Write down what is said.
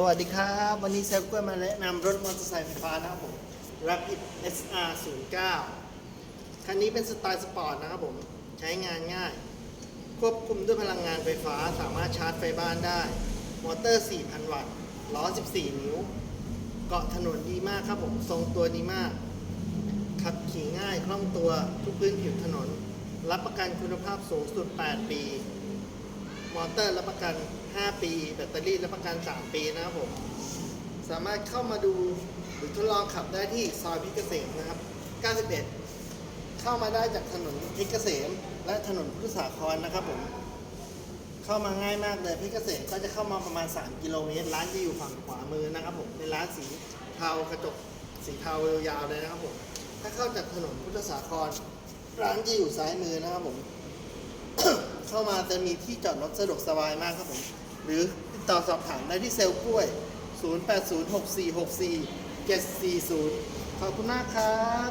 สวัสดีครับ วันนี้เซลฟ์กล้วยมาแนะนำรถมอเตอร์ไซค์ไฟฟ้านะครับผม Rapid SR 09คันนี้เป็นสไตล์สปอร์ตนะครับผม ใช้งานง่าย ควบคุมด้วยพลังงานไฟฟ้าสามารถชาร์จไฟบ้านได้ มอเตอร์ 4,000 วัตต์ล้อ 14 นิ้ว เกาะถนนดีมากครับผม ทรงตัวดีมาก ขับขี่ง่ายคล่องตัวทุกพื้นผิวถนน รับประกันคุณภาพสูงสุด 8 ปี มอเตอร์รับประกัน 5 ปี แบตเตอรี่รับประกัน 3 ปีนะครับผม สามารถเข้ามาดูหรือทดลองขับได้ที่ซอยพิเกษมนะครับ 91 เข้ามาได้จากถนนพิเกษม และถนนพุทธสาครนะครับผม เข้ามาง่ายมากเลยพิเกษมก็จะเข้ามาประมาณ 3 กิโลเมตร ร้านจะอยู่ฝั่งขวามือนะครับผม เป็นร้านสีเทากระจกสีเทายาวๆเลยนะครับผม ถ้าเข้าจากถนนพุทธสาคร ร้านจะอยู่ซ้ายมือนะครับผม เข้ามาจะมีที่จอดรถสะดวกสบายมากครับผม หรือติดต่อสอบถามได้ที่เซลล์กล้วย 0806464740 ขอบคุณมากครับ